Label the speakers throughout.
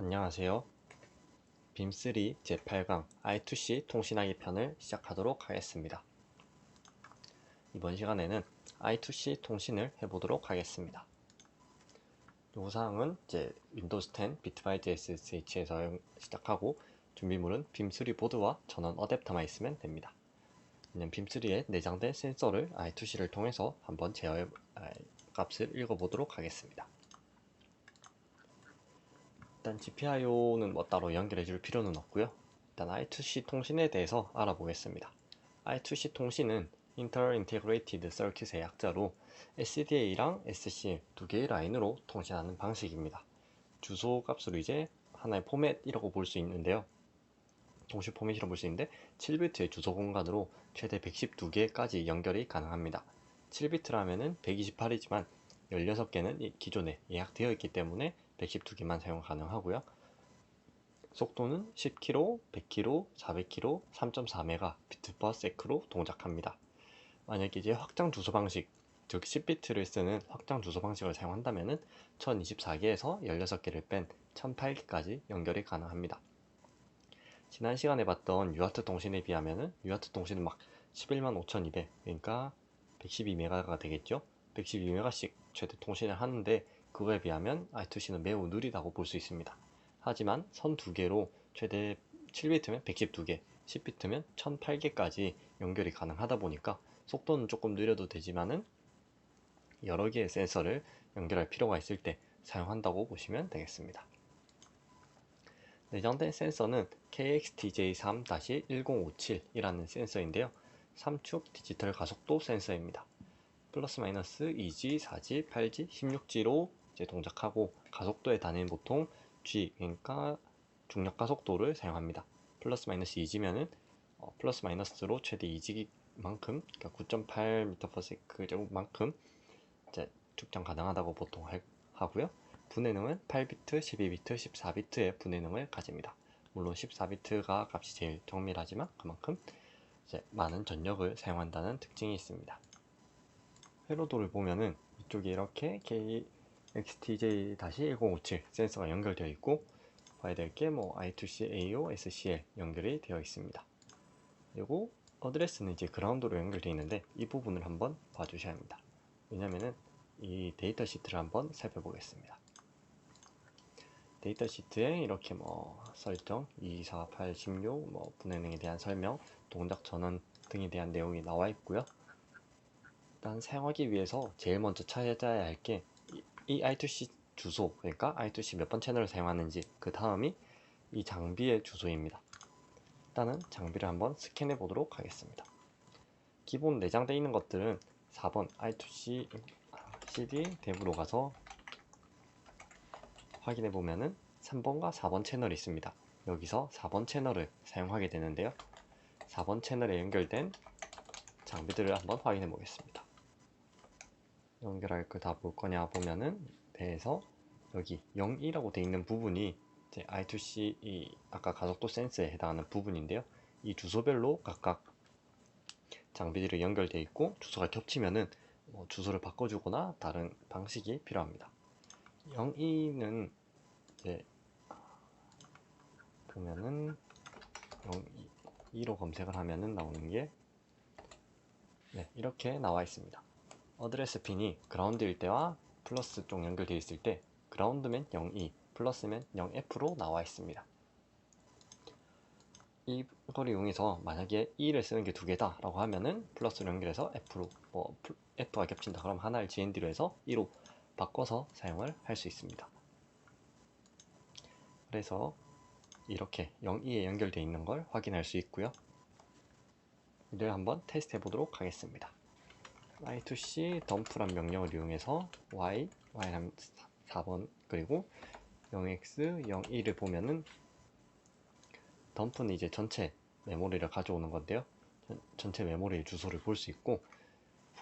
Speaker 1: 안녕하세요. 빔3 제8강 I2C 통신하기 편을 시작하도록 하겠습니다. 이번 시간에는 I2C 통신을 해보도록 하겠습니다. 요구사항은 이제 윈도우즈 10 비트바이트 SSH에서 시작하고 준비물은 빔3 보드와 전원 어댑터만 있으면 됩니다. 빔3에 내장된 센서를 I2C를 통해서 한번 제어의 값을 읽어보도록 하겠습니다. 일단 GPIO는 뭐 따로 연결해 줄 필요는 없고요. 일단 I2C 통신에 대해서 알아보겠습니다. I2C 통신은 Inter Integrated Circuit의 약자로 SDA랑 SCM 두 개의 라인으로 통신하는 방식입니다. 주소 값으로 이제 하나의 포맷이라고 볼 수 있는데요. 동시 포맷이라고 볼 수 있는데 7비트의 주소 공간으로 최대 112개까지 연결이 가능합니다. 7비트라면은 128이지만 16개는 기존에 예약되어 있기 때문에 112개만 사용 가능하고요. 속도는 10km, 100km, 400km, 3.4MB 비트/세크로 동작합니다. 만약에 이제 확장 주소 방식, 즉 10비트를 쓰는 확장 주소 방식을 사용한다면 1024개에서 16개를 뺀 1008개까지 연결이 가능합니다. 지난 시간에 봤던 유아트 통신에 비하면 유아트 통신은 막 11만 5200 그러니까 112메가가 되겠죠 112메가씩 최대 통신을 하는데 그거에 비하면 I2C는 매우 느리다고 볼 수 있습니다. 하지만 선 두 개로 최대 7비트면 112개, 10비트면 1008개까지 연결이 가능하다 보니까 속도는 조금 느려도 되지만은 여러 개의 센서를 연결할 필요가 있을 때 사용한다고 보시면 되겠습니다. 내장된 센서는 KXTJ3-1057이라는 센서인데요. 3축 디지털 가속도 센서입니다. 플러스 마이너스 2G, 4G, 8G, 16G로 이제 동작하고 가속도의 단위는 보통 G 그러니까 중력 가속도를 사용합니다. 플러스 마이너스 2G면은 어, 플러스 마이너스로 최대 2G만큼 그러니까 9.8m/s 정도만큼 이제 측정 가능하다고 보통 하고요. 분해능은 8비트, 12비트, 14비트의 분해능을 가집니다. 물론 14비트가 값이 제일 정밀하지만 그만큼 이제 많은 전력을 사용한다는 특징이 있습니다. 회로도를 보면은 이쪽에 이렇게 XTJ-1057 센서가 연결되어 있고 봐야 될 게 뭐 I2C, AO, SCL 연결이 되어 있습니다. 그리고 어드레스는 이제 그라운드로 연결되어 있는데 이 부분을 한번 봐주셔야 합니다. 왜냐면은 이 데이터 시트를 한번 살펴보겠습니다. 데이터 시트에 이렇게 뭐 설정 2, 4, 8, 16, 뭐 분해능에 대한 설명, 동작 전원 등에 대한 내용이 나와 있고요. 일단 사용하기 위해서 제일 먼저 찾아야 할 게 이 I2C 주소 그러니까 I2C 몇 번 채널을 사용하는지 그 다음이 이 장비의 주소입니다. 일단은 장비를 한번 스캔해 보도록 하겠습니다. 기본 내장되어 있는 것들은 4번 I2C CD 탭으로 가서 확인해 보면은 3번과 4번 채널이 있습니다. 여기서 4번 채널을 사용하게 되는데요. 4번 채널에 연결된 장비들을 한번 확인해 보겠습니다 연결할 거 다 볼 거냐 보면은 배에서 여기 02라고 되어 있는 부분이 이제 I2C 이 아까 가속도 센서에 해당하는 부분인데요. 이 주소별로 각각 장비들이 연결되어 있고 주소가 겹치면은 뭐 주소를 바꿔주거나 다른 방식이 필요합니다. 02는 이제 보면은 02로 검색을 하면은 나오는 게 네, 이렇게 나와 있습니다. 어드레스 핀이 그라운드일 때와 플러스 쪽 연결되어 있을 때 그라운드면 02, 플러스면 0F로 나와 있습니다. 이걸 이용해서 만약에 2를 쓰는 게 두 개다 라고 하면은 플러스로 연결해서 F로 뭐 F가 겹친다 그럼 하나를 GND로 해서 2로 바꿔서 사용을 할 수 있습니다. 그래서 이렇게 02에 연결되어 있는 걸 확인할 수 있고요. 이를 한번 테스트 해보도록 하겠습니다. I2c 덤프란 명령을 이용해서 y, y는 4번 그리고 0x, 01을 보면은 덤프는 이제 전체 메모리를 가져오는 건데요. 전체 메모리 주소를 볼 수 있고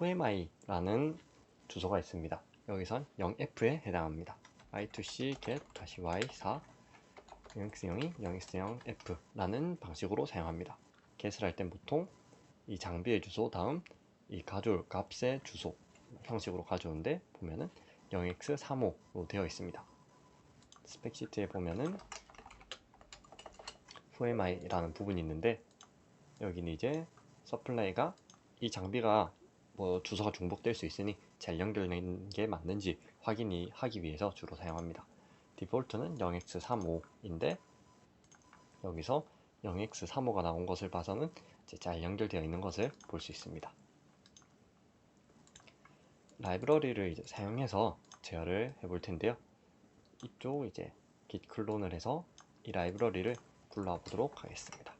Speaker 1: whoami라는 주소가 있습니다. 여기선 0f에 해당합니다. i2c get-y4 0x02, 0x0f라는 방식으로 사용합니다. get을 할 땐 보통 이 장비의 주소 다음 이 가져올 값의 주소 형식으로 가져오는데 보면은 0x35로 되어 있습니다. 스펙시트에 보면은 FMI라는 부분이 있는데 여기는 이제 서플라이가 이 장비가 뭐 주소가 중복될 수 있으니 잘 연결된 게 맞는지 확인이 하기 위해서 주로 사용합니다. 디폴트는 0x35인데 여기서 0x35가 나온 것을 봐서는 잘 연결되어 있는 것을 볼 수 있습니다. 라이브러리를 이제 사용해서 제어를 해볼 텐데요. 이쪽 이제 git 클론을 해서 이 라이브러리를 불러보도록 하겠습니다.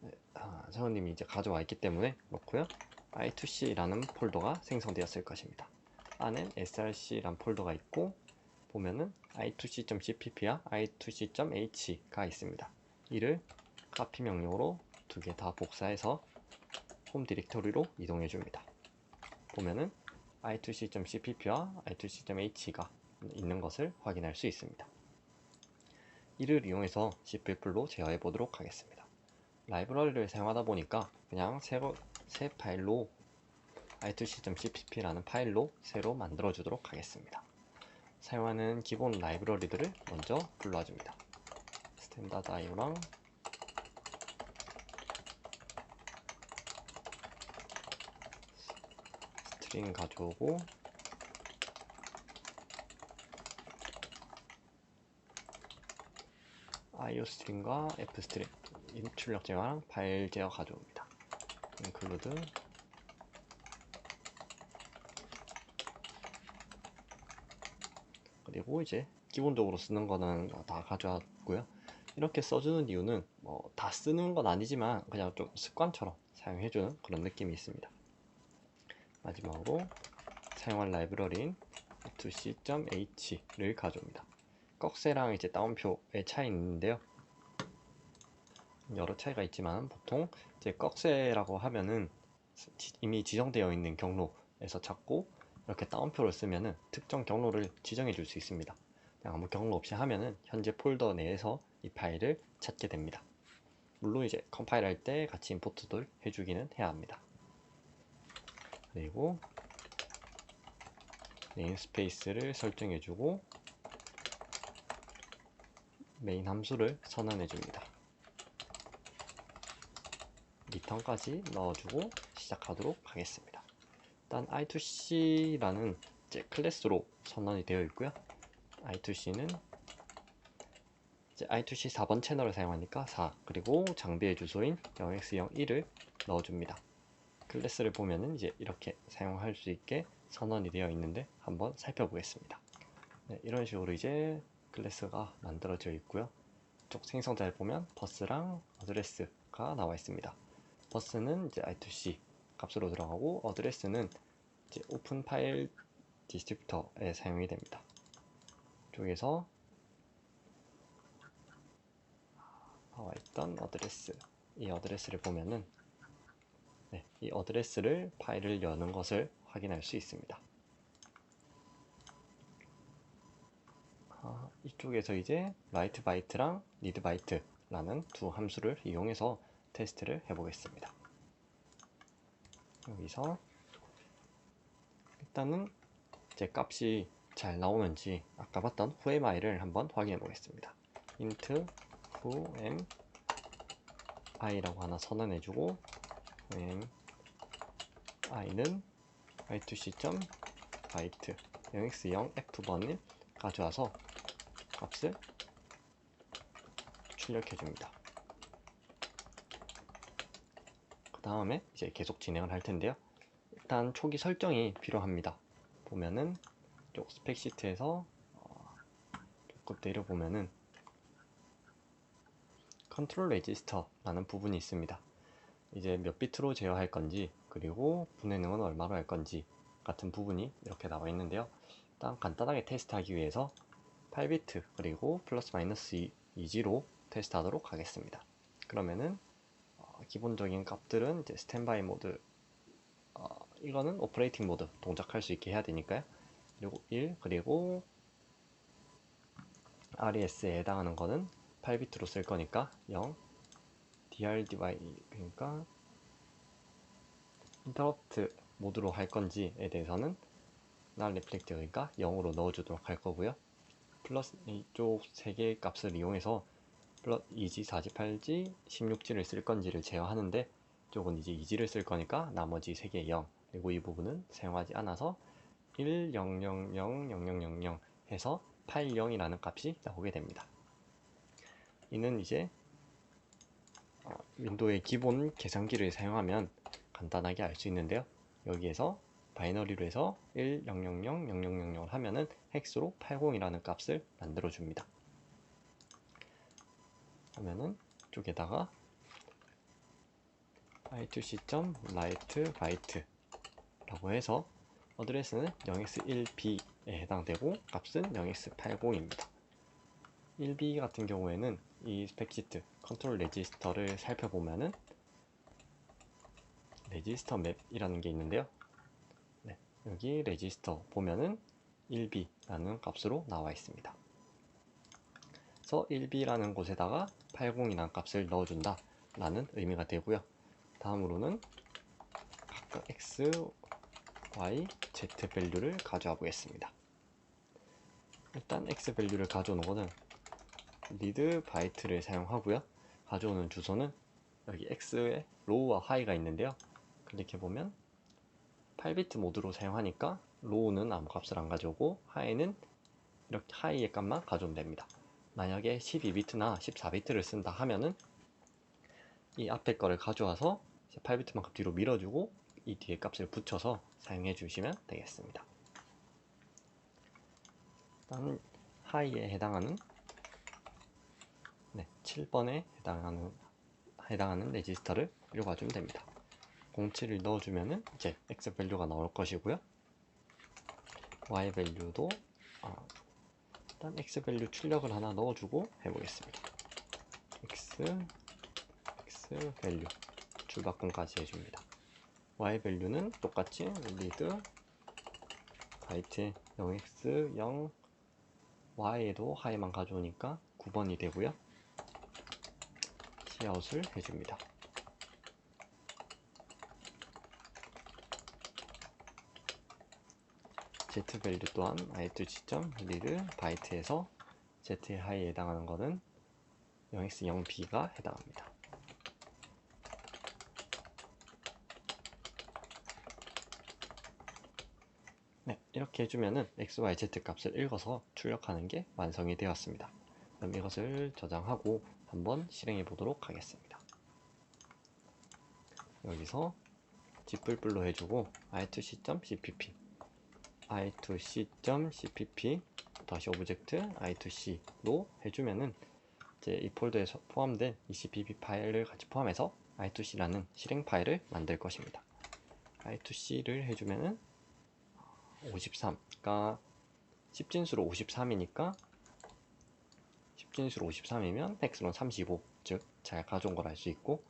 Speaker 1: 네, 아, 사원님이 이제 가져와 있기 때문에 놓고요. i2c라는 폴더가 생성되었을 것입니다. 안엔 src란 폴더가 있고 보면은 i2c.cpp와 i2c.h가 있습니다. 이를 카피 명령으로 두 개 다 복사해서 홈 디렉토리로 이동해 줍니다. 보면은 i2c.cpp와 i2c.h가 있는 것을 확인할 수 있습니다. 이를 이용해서 cpp로 제어해 보도록 하겠습니다. 라이브러리를 사용하다 보니까 그냥 새로, 새 파일로 i2c.cpp라는 파일로 새로 만들어 주도록 하겠습니다. 사용하는 기본 라이브러리들을 먼저 불러줍니다. 스탠다드 i오랑 스트링 가져오고 IO 스트링과 F 스트링 출력 제어랑 파일 제어 가져옵니다. include 그리고 이제 기본적으로 쓰는 거는 다 가져왔고요. 이렇게 써주는 이유는 뭐 다 쓰는 건 아니지만 그냥 좀 습관처럼 사용해주는 그런 느낌이 있습니다. 마지막으로 사용한 라이브러리인 f2c.h를 가져옵니다. 꺽쇠랑 이제 따옴표의 차이 있는데요. 여러 차이가 있지만 보통 이제 꺽쇠라고 하면은 이미 지정되어 있는 경로에서 찾고 이렇게 따옴표를 쓰면은 특정 경로를 지정해 줄 수 있습니다. 아무 경로 없이 하면은 현재 폴더 내에서 이 파일을 찾게 됩니다. 물론 이제 컴파일 할 때 같이 임포트도 해주기는 해야 합니다. 그리고 메인 스페이스를 설정해주고 메인 함수를 선언해줍니다. 리턴까지 넣어주고 시작하도록 하겠습니다. 일단 i2c라는 이제 클래스로 선언이 되어 있고요. i2c는 이제 i2c 4번 채널을 사용하니까 4 그리고 장비의 주소인 0x01을 넣어줍니다. 클래스를 보면은 이제 이렇게 사용할 수 있게 선언이 되어 있는데 한번 살펴보겠습니다. 네, 이런 식으로 이제 클래스가 만들어져 있고요. 쪽 생성자에 보면 버스랑 어드레스가 나와 있습니다. 버스는 이제 i2c 값으로 들어가고 어드레스는 이제 오픈 파일 디스트리뷰터에 사용이 됩니다. 쪽에서 나와 있던 어드레스 이 어드레스를 보면은 네, 이 어드레스를 파일을 여는 것을 확인할 수 있습니다. 아, 이쪽에서 이제 write byte랑 read byte라는 두 함수를 이용해서 테스트를 해보겠습니다. 여기서 일단은 제 값이 잘 나오는지 아까 봤던 whoami를 한번 확인해 보겠습니다. int whoam i라고 하나 선언해주고 whoam i는 i2c.byte 0x0 f번을 가져와서 값을 출력해 줍니다. 그 다음에 이제 계속 진행을 할 텐데요. 일단 초기 설정이 필요합니다. 보면은 쪽 스펙 시트에서 어, 조금 내려보면은 컨트롤 레지스터라는 부분이 있습니다. 이제 몇 비트로 제어할 건지 그리고 분해능은 얼마로 할 건지 같은 부분이 이렇게 나와 있는데요. 일단 간단하게 테스트하기 위해서 8비트 그리고 플러스 마이너스 2지로 테스트하도록 하겠습니다. 그러면은 어, 기본적인 값들은 이제 스탠바이 모드 어, 이거는 오퍼레이팅 모드 동작할 수 있게 해야 되니까요. 그리고 1 그리고 RES에 해당하는 거는 8비트로 쓸 거니까 0 DRDY 그러니까 인터럽트 모드로 할 건지에 대해서는 날 리플렉트니까 0으로 넣어주도록 할 거고요. 플러스 이쪽 세 개의 값을 이용해서 플러스 2G, 4G, 8G, 16G를 쓸 건지를 제어하는데 이쪽은 이제 2G를 쓸 거니까 나머지 세 개의 0 그리고 이 부분은 사용하지 않아서 1, 0, 0, 0, 0, 0, 0, 0 해서 80이라는 값이 나오게 됩니다. 이는 이제 어, 윈도우의 기본 계산기를 사용하면 간단하게 알 수 있는데요. 여기에서 바이너리로 해서 1, 0, 0, 0, 0, 0, 0, 0을 하면은 헥스로 80이라는 값을 만들어 줍니다. 하면은 쪽에다가 i2c.write byte 라고 해서 어드레스는 0x1b에 해당되고 값은 0x80입니다. 1b 같은 경우에는 이 스펙시트 컨트롤 레지스터를 살펴보면은 레지스터 맵이라는 게 있는데요. 네, 여기 레지스터 보면은 1b라는 값으로 나와 있습니다. 그래서 1b라는 곳에다가 80이라는 값을 넣어준다 라는 의미가 되고요. 다음으로는 각각 x, y, z 밸류를 가져와 보겠습니다. 일단 x 밸류를 가져오는 것은 리드 바이트를 사용하고요. 가져오는 주소는 여기 x에 로우와 하이가 있는데요. 클릭해 보면 8비트 모드로 사용하니까 로우는 아무 값을 안 가져오고 하이는 이렇게 하이의 값만 가져오면 됩니다. 만약에 12비트나 14비트를 쓴다 하면은 이 앞에 거를 가져와서 8비트만큼 뒤로 밀어주고 이 뒤에 값을 붙여서 사용해 주시면 되겠습니다. 일단 하이에 해당하는 네, 7번에 해당하는 해당하는 레지스터를 읽어주면 됩니다. 07을 넣어주면은 이제 x 밸류가 나올 것이고요. y 밸류도 아, 일단 x 밸류 출력을 하나 넣어주고 해보겠습니다. x x 밸류 줄바꿈까지 해줍니다. y 밸류는 똑같이 리드 바이트 0x 0 y에도 하이만 가져오니까 9번이 되고요. 시아웃을 해줍니다. z 밸류 또한 i2 지점 리드 바이트에서 z의 하이에 해당하는 것은 0x 0b가 해당합니다. 네, 이렇게 해주면은 x, y, z 값을 읽어서 출력하는 게 완성이 되었습니다. 그럼 이것을 저장하고 한번 실행해 보도록 하겠습니다. 여기서 집불불로 해주고 i2c.cpp i2c.cpp 다시 오브젝트 i2c로 해주면은 이제 이 폴더에 포함된 이 cpp 파일을 같이 포함해서 i2c라는 실행 파일을 만들 것입니다. i2c를 해주면은 53, 그러니까 10진수로 53이니까 10진수로 53이면 x는 35, 즉 잘 가져온 걸 알 수 있고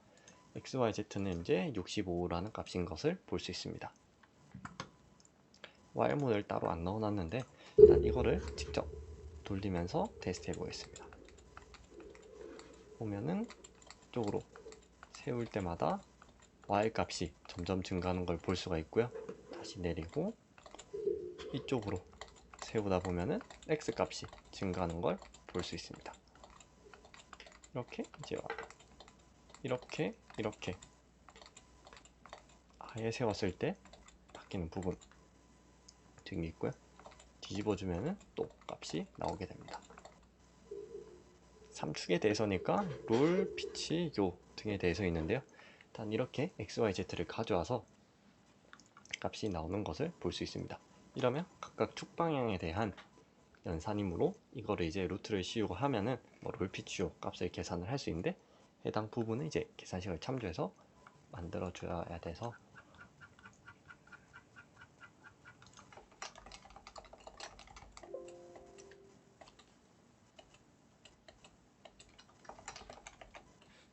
Speaker 1: x, y, z는 이제 65라는 값인 것을 볼 수 있습니다. Y문을 따로 안 넣어놨는데 일단 이거를 직접 돌리면서 테스트 해보겠습니다. 보면은 이쪽으로 세울 때마다 Y 값이 점점 증가하는 걸 볼 수가 있고요. 다시 내리고 이쪽으로 세우다 보면은 X 값이 증가하는 걸 볼 수 있습니다. 이렇게 이제 이렇게 이렇게 아예 세웠을 때 바뀌는 부분 등이 있고요. 뒤집어주면은 또 값이 나오게 됩니다. 3축에 대해서니까 롤, 피치, 요 등에 대해서 있는데요. 일단 이렇게 XYZ를 가져와서 값이 나오는 것을 볼 수 있습니다. 이러면 각각 축 방향에 대한 연산이므로 이거를 이제 루트를 씌우고 하면은 뭐 롤피치요 값을 계산을 할 수 있는데 해당 부분은 이제 계산식을 참조해서 만들어 줘야 돼서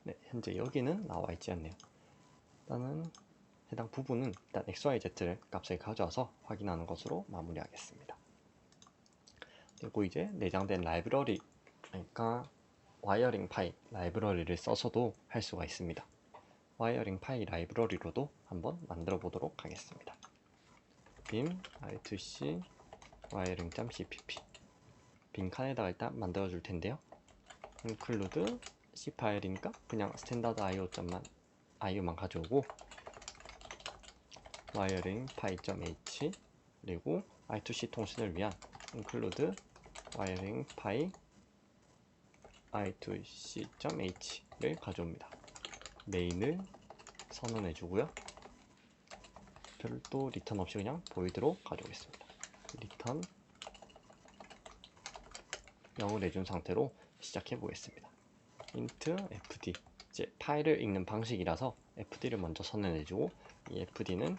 Speaker 1: 네, 현재 여기는 나와 있지 않네요. 일단은 해당 부분은 일단 XYZ 값을 가져와서 확인하는 것으로 마무리하겠습니다. 그리고 이제 내장된 라이브러리, 그러니까 와이어링 파이 라이브러리를 써서도 할 수가 있습니다. 와이어링 파이 라이브러리로도 한번 만들어 보도록 하겠습니다. 빔 i2c wiring.cpp 빈 칸에다가 일단 만들어 줄 텐데요. include c 파일이니까 그냥 스탠다드 io.만 io만 가져오고 wiring py.h 그리고 i2c 통신을 위한 include wiring py i2c.h를 가져옵니다. 메인을 선언해 주고요. 별도 리턴 없이 그냥 보이드로 가져오겠습니다. 리턴 0을 내준 상태로 시작해 보겠습니다. int fd 이제 파일을 읽는 방식이라서 fd를 먼저 선언해 주고 이 fd는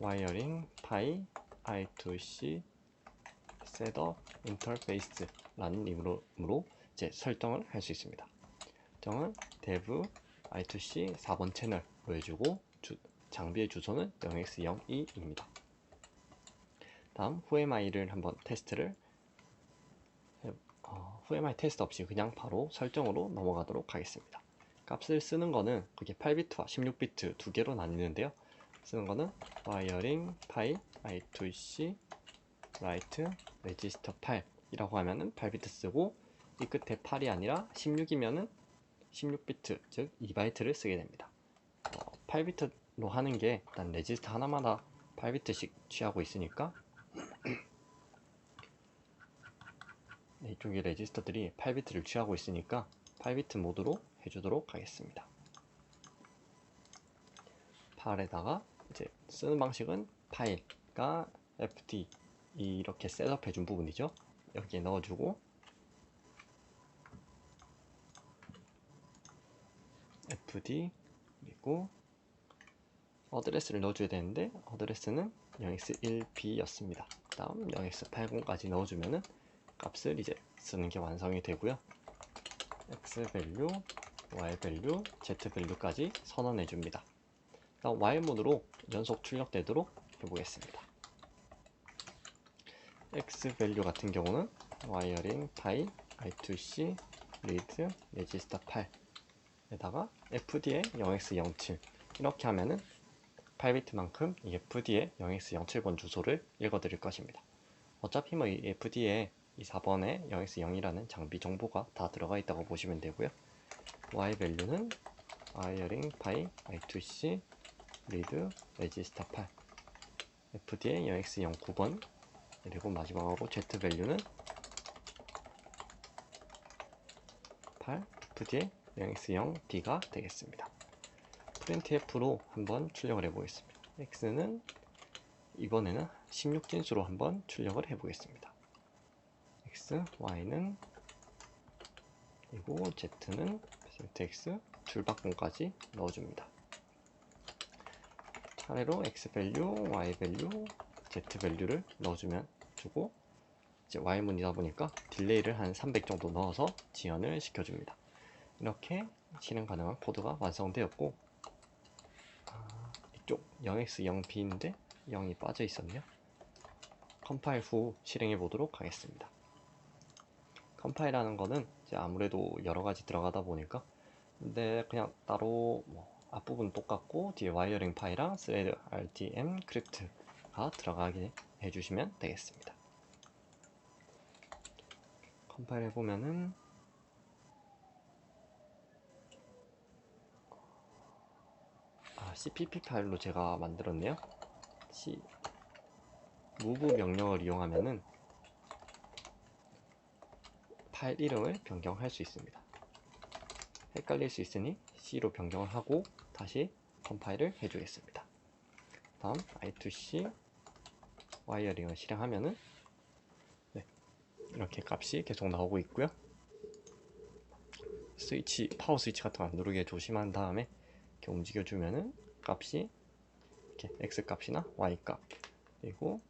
Speaker 1: wiring py i2c setup interface 라는 이름으로 이제 설정을 할 수 있습니다. 설정은 dev i2c 4번 채널 보여주고 주, 장비의 주소는 0x02입니다. 다음 whoami를 한번 테스트를 어, whoami 테스트 없이 그냥 바로 설정으로 넘어가도록 하겠습니다. 값을 쓰는 거는 그게 8비트와 16비트 두 개로 나뉘는데요. 쓰는 거는 wiring py i2c register 8이라고 하면은 8비트 쓰고 이 끝에 8이 아니라 16이면은 16비트 즉 2바이트를 쓰게 됩니다. 어, 8비트로 하는 게 일단 레지스터 하나마다 8비트씩 취하고 있으니까 네, 이쪽에 레지스터들이 8비트를 취하고 있으니까 8비트 모드로 해주도록 하겠습니다. 8에다가 이제 쓰는 방식은 파일과 fd 이렇게 셋업 해 준 부분이죠. 여기에 넣어주고 fd 그리고 어드레스를 넣어줘야 되는데 어드레스는 0x1b였습니다. 그 다음 0x80까지 넣어주면은 값을 이제 쓰는 게 완성이 되고요. x 밸류, y 밸류, z 밸류까지 선언해 줍니다. 다음 y 모드로 연속 출력되도록 해보겠습니다. X 밸류 같은 경우는 wiring py i2c read register 8에다가 fd에 0x07 이렇게 하면은 8비트만큼 이 fd에 0x07번 주소를 읽어드릴 것입니다. 어차피 뭐 이 fd에 이 4번에 0x0이라는 장비 정보가 다 들어가 있다고 보시면 되고요. y 밸류는 wiring py i2c read register 8 fd에 0x09번 그리고 마지막으로 z 밸류는 8 fd에 0x0b가 되겠습니다. printf로 한번 출력을 해 보겠습니다. x는 이번에는 16진수로 한번 출력을 해 보겠습니다. x, y는 그리고 z는 x 줄바꿈까지 넣어줍니다. 차례로 x 밸류, y 밸류, z 밸류를 넣어주면 주고 이제 y문이다 보니까 딜레이를 한 300 정도 넣어서 지연을 시켜줍니다. 이렇게 실행 가능한 코드가 완성되었고 아, 이쪽 0x0b인데 0이 빠져 있었네요. 컴파일 후 실행해 보도록 하겠습니다. 컴파일하는 거는 이제 아무래도 여러 가지 들어가다 보니까 근데 그냥 따로 뭐 앞부분 똑같고 뒤에 와이어링 파일이랑 thread rtm 크립트 가 들어가게 해주시면 되겠습니다. 컴파일 해보면은 아, cpp 파일로 제가 만들었네요. c move 명령을 이용하면은 파일 이름을 변경할 수 있습니다. 헷갈릴 수 있으니 C로 변경을 하고 다시 컴파일을 해주겠습니다. 다음 I2C 와이어링을 실행하면은 네, 이렇게 값이 계속 나오고 있고요. 스위치 파워 스위치 같은 거 안 누르게 조심한 다음에 이렇게 움직여주면은 값이 이렇게 X 값이나 Y 값 그리고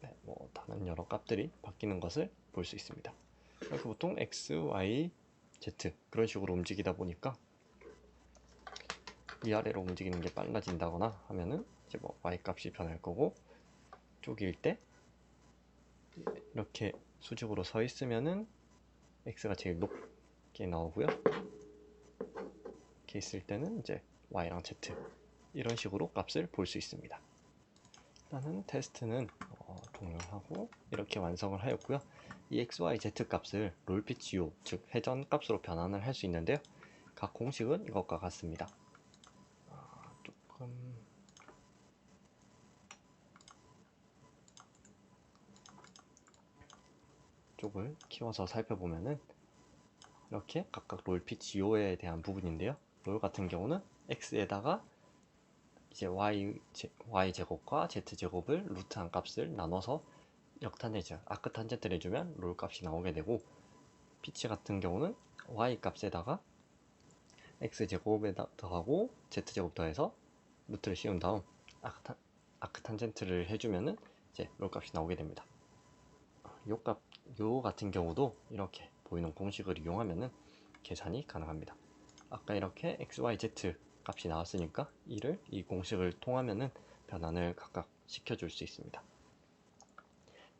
Speaker 1: 네, 뭐 다른 여러 값들이 바뀌는 것을 볼 수 있습니다. 이렇게 보통 X, Y, Z 그런 식으로 움직이다 보니까 위아래로 움직이는 게 빨라진다거나 하면은 이제 뭐 Y 값이 변할 거고 쪼개일 때 이렇게 수직으로 서 있으면은 X가 제일 높게 나오고요. 이렇게 있을 때는 이제 Y랑 Z 이런 식으로 값을 볼 수 있습니다. 일단은 테스트는 어, 동일하고 이렇게 완성을 하였고요. 이 x, y, z 값을 롤피치오 즉 회전 값으로 변환을 할 수 있는데요. 각 공식은 이것과 같습니다. 아, 조금 쪽을 키워서 살펴보면은 이렇게 각각 롤피치오에 대한 부분인데요. 롤 같은 경우는 x에다가 이제 y, 제, y 제곱과 z 제곱을 루트 한 값을 나눠서 역탄젠트, 아크 탄젠트를 해주면 롤 값이 나오게 되고 피치 같은 경우는 y 값에다가 x 제곱에 더하고 z 제곱 더해서 루트를 씌운 다음 아크 탄, 아크 탄젠트를 해주면은 이제 롤 값이 나오게 됩니다. 요 값, 요 같은 경우도 이렇게 보이는 공식을 이용하면은 계산이 가능합니다. 아까 이렇게 x, y, z 값이 나왔으니까 이를 이 공식을 통하면은 변환을 각각 시켜줄 수 있습니다.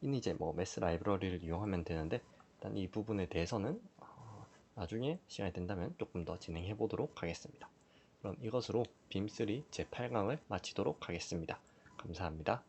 Speaker 1: 이는 이제 뭐 매스 라이브러리를 이용하면 되는데 일단 이 부분에 대해서는 어, 나중에 시간이 된다면 조금 더 진행해 보도록 하겠습니다. 그럼 이것으로 빔3 제8강을 마치도록 하겠습니다. 감사합니다.